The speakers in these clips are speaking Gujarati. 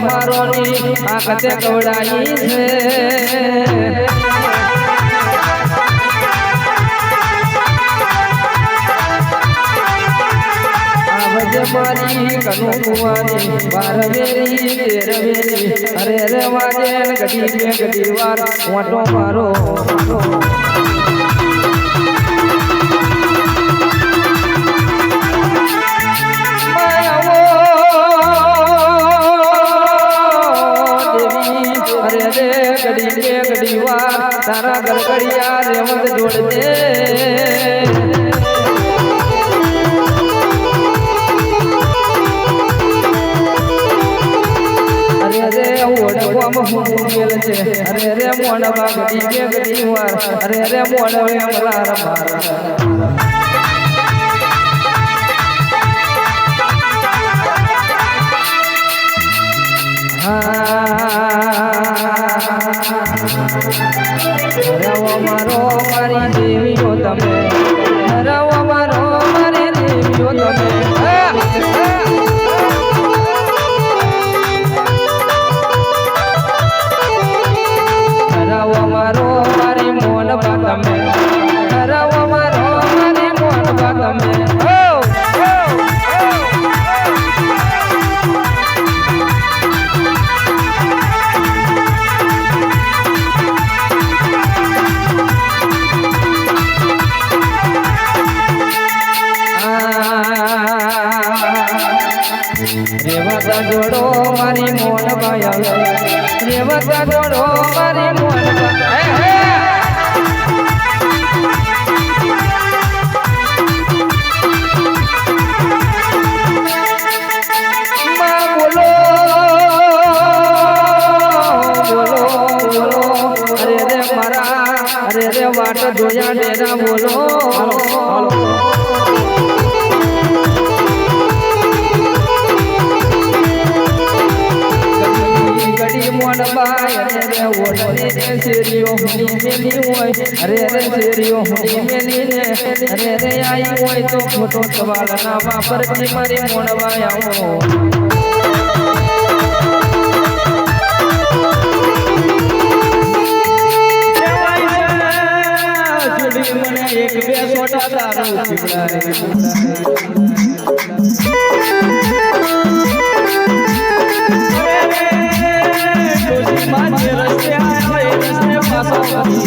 દાડો અરે રે પરમારોની આંખતે કવડાઈ છે મારી કનુ કુવાની બાર વેરી. અરે રે વાજે ગડી મે ગડી વાર, વાટો મારો. ગડી વાર તારા ગરગડિયા રેવત જોડજે અરે રે અરે રે મોડવા ગડી અરે રે મોડવે મલાર મારા મારો મારી દેવીઓ તમે. રેવતા જોડો મારી મોન ભાઈ રેવતા જોડો મારી મોન જોયા ડેરા બોલો. હોય તો ખોટો સવાલ ના વાપરતી મારી આવો એક બે સોટા તારું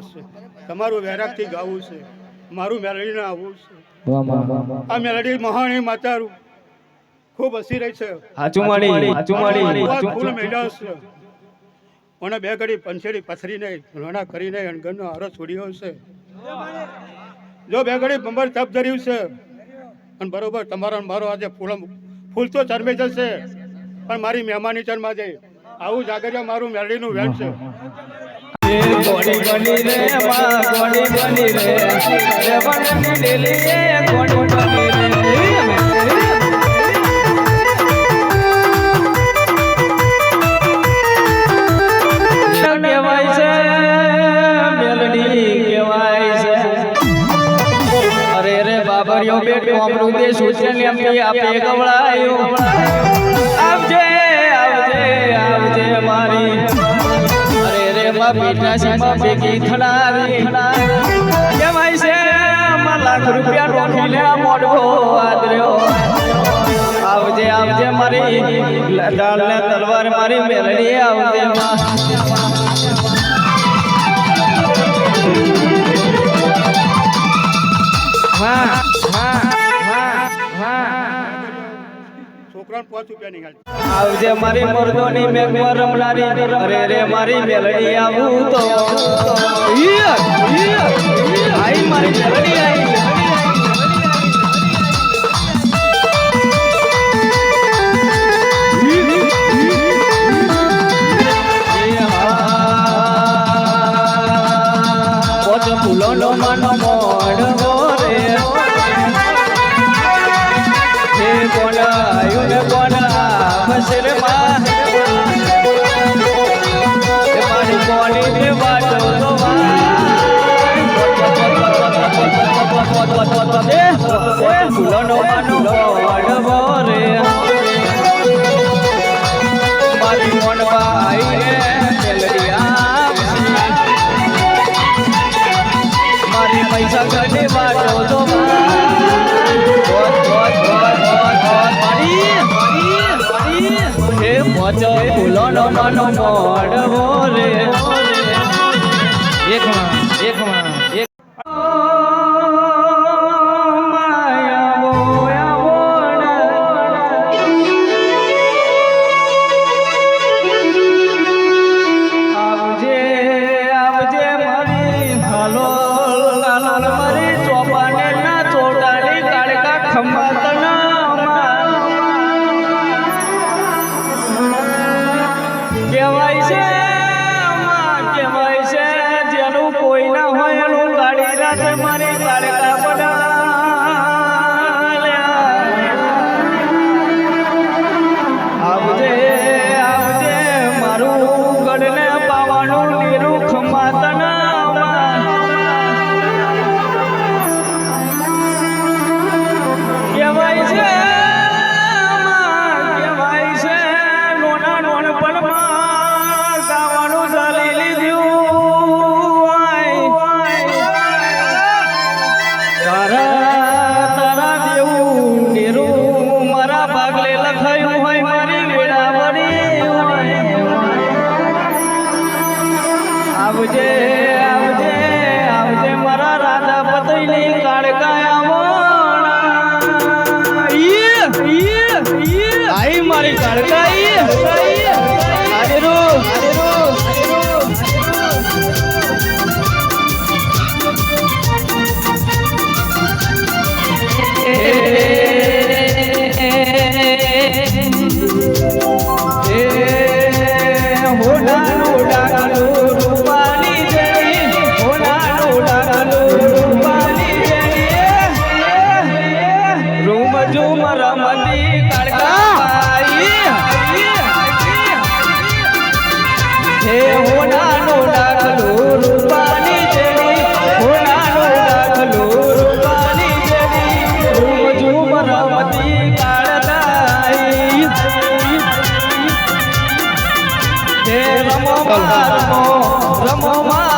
છે તમારું વૈરાગથી ગાવું છે. મારું મેલડીને આવવું છે. આ મેલડી મહાણી માતારું. ખૂબ હસી રહી છે. ફૂલ મેળા છે. મને બે ઘડી પંછેડી પથરીને રોણા કરીને અણગણનો હારો છોડ્યો છે. જો બે ઘડી બંબર તપ ધર્યું છે. અને બરોબર તમારો મારો આજે ફૂલ ફૂલ તો ચરમે જશે. પણ મારી મહેમાની ચરમાં જાય આવું જાગરિયા મારું મેલડીનું વેણ છે. એ ગોડી બની રે માં ગોડી ગોડી બાબરિયો બેટ કોમરું દે સૂચન એમની આપે ગવડાયો રૂપિયા રોકી લે મોડવો આદર્યો. આવજે આવજે મારી તલવાર મારી મેલડી આવજે માં ત્રણ પાંચ રૂપિયા નીકળે આવજે મારી મરદોની મેં રમનારી. અરે રે મારી મેલડી આવું તો. હે પચ ફૂલો નો મનો મોડવો રે એક માં છે? કહેવાય છે, જેનું કોઈ ના હોય, એનું ગાડી રાખે મારી લાડકા બના આવજે મારું ગઢને પાવાનું નીરું ખમાતના રમો રમો